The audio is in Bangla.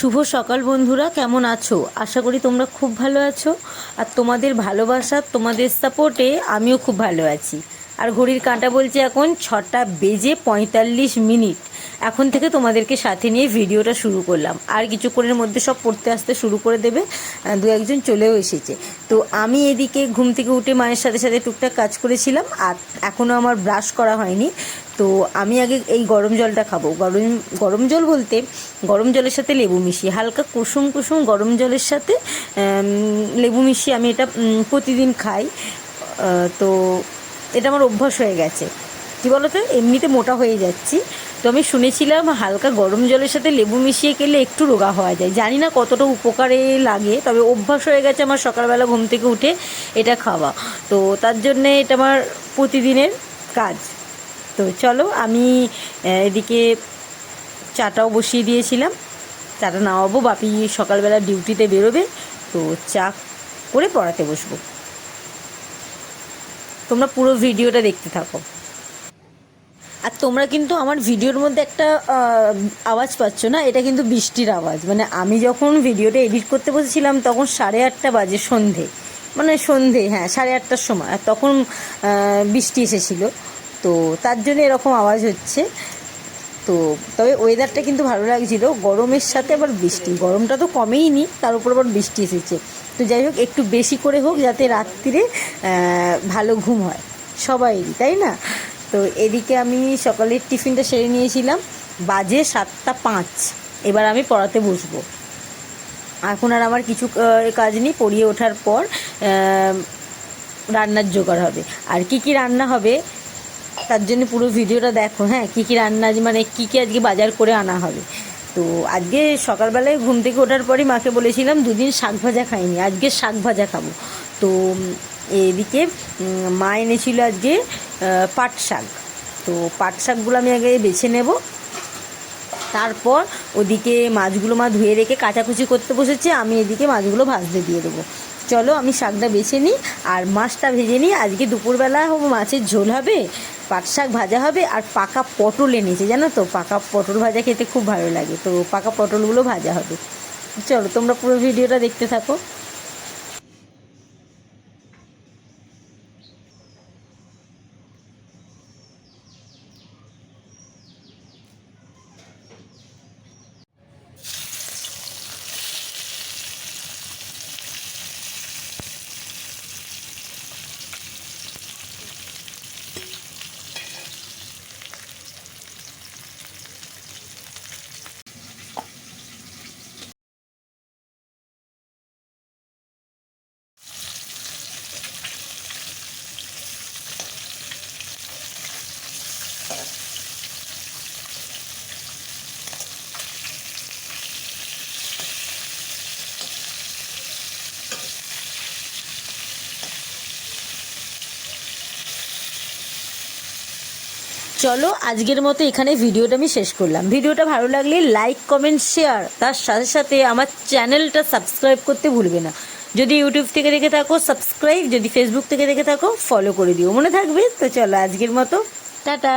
শুভ সকাল বন্ধুরা, কেমন আছো? আশা করি তোমরা খুব ভালো আছো। আর তোমাদের ভালোবাসা, তোমাদের সাপোর্টে আমিও খুব ভালো আছি। আর ঘড়ির কাঁটা বলছে এখন ছটা বেজে পঁয়তাল্লিশ মিনিট। এখন থেকে তোমাদেরকে সাথে নিয়ে ভিডিওটা শুরু করলাম। আর কিছুক্ষণের মধ্যে সব পড়তে আসতে শুরু করে দেবে। দু একজন চলেও এসেছে। তো আমি এদিকে ঘুম থেকে উঠে মায়ের সাথে সাথে টুকটাক কাজ করেছিলাম, আর এখনও আমার ব্রাশ করা হয়নি। তো আমি আগে এই গরম জলটা খাব। গরম গরম জল বলতে গরম জলের সাথে লেবু মিশিয়ে, হালকা কুসুম কুসুম গরম জলের সাথে লেবু মিশিয়ে আমি এটা প্রতিদিন খাই। তো এটা আমার অভ্যাস হয়ে গেছে। কী বলতো? এমনিতে মোটা হয়ে যাচ্ছি। তো আমি শুনেছিলাম হালকা গরম জলের সাথে লেবু মিশিয়ে খেলে একটু রোগা হওয়া যায়। জানি না কতটা উপকারে লাগে, তবে অভ্যাস হয়ে গেছে আমার সকালবেলা ঘুম থেকে উঠে এটা খাওয়া। তো তার জন্যে এটা আমার প্রতিদিনের কাজ। তো চলো আমি এদিকে চাটাও বসিয়ে দিয়েছিলাম। চাটা নামাবো, বাপি সকালবেলা ডিউটিতে বেরোবে, তো চা করে পড়াতে বসবো। তোমরা পুরো ভিডিওটা দেখতে থাকো। আর তোমরা কিন্তু আমার ভিডিওর মধ্যে একটা আওয়াজ পাচ্ছ না? এটা কিন্তু বৃষ্টির আওয়াজ। মানে আমি যখন ভিডিওটা এডিট করতে বসেছিলাম, তখন সাড়ে আটটা বাজে সন্ধে। মানে সন্ধে হ্যাঁ সাড়ে আটটার সময়। আর তখন বৃষ্টি এসেছিল। তো তার জন্য এরকম আওয়াজ হচ্ছে। তো তবে ওয়েদারটা কিন্তু ভালো লাগছিল। গরমের সাথে আবার বৃষ্টি। গরমটা তো কমেই নি, তার উপর আবার বৃষ্টি এসেছে। তো যাই হোক, একটু বেশি করে হোক, যাতে রাত্রিরে ভালো ঘুম হয়। সবাইরই তাই না? তো এদিকে আমি সকালের টিফিনটা সেরে নিয়েছিলাম। বাজে সাতটা পাঁচ। এবার আমি পড়াতে বসবো। এখন আর আমার কিছু কাজ নেই, পড়িয়ে ওঠার পর রান্নার জোগাড় হবে। আর কি কি রান্না হবে, তার জন্য পুরো ভিডিওটা দেখো হ্যাঁ কী কী রান্না মানে কী কী আজকে বাজার করে আনা হবে। তো আজকে সকালবেলায় ঘুম থেকে ওঠার পরই মাকে বলেছিলাম, দুদিন শাক ভাজা খাইনি, আজকে শাক ভাজা খাব। তো এদিকে মা এনেছিল আজকে পাট শাক। তো পাট শাকগুলো আমি আগে বেছে নেব। তারপর ওদিকে মাছগুলো মা ধুয়ে রেখে কাচাকুচি করতে বসেছে, আমি এদিকে মাছগুলো ভাজতে দিয়ে দেবো। চলো আমি শাকটা বেছে নিই আর মাছটা ভেজে নিই। আজকে দুপুরবেলা মাছের ঝোল হবে, পাট শাক ভাজা হবে আর পাকা পটল এনেছে, জানো তো? পাকা পটল ভাজা খেতে খুব ভালো লাগে। তো পাকা পটলগুলো ভাজা হবে। চলো তোমরা পুরো ভিডিওটা দেখতে থাকো। চলো আজকের মতো এখানে ভিডিওটা আমি শেষ করলাম। ভিডিওটা ভালো লাগলে লাইক কমেন্ট শেয়ার তার সাথে সাথে আমার চ্যানেলটা সাবস্ক্রাইব করতে ভুলবে না। যদি ইউটিউব থেকে দেখে থাকো সাবস্ক্রাইব যদি ফেসবুক থেকে দেখে থাকো ফলো করে দিও। মনে থাকবে? তো চলো আজকের মতো। টাটা।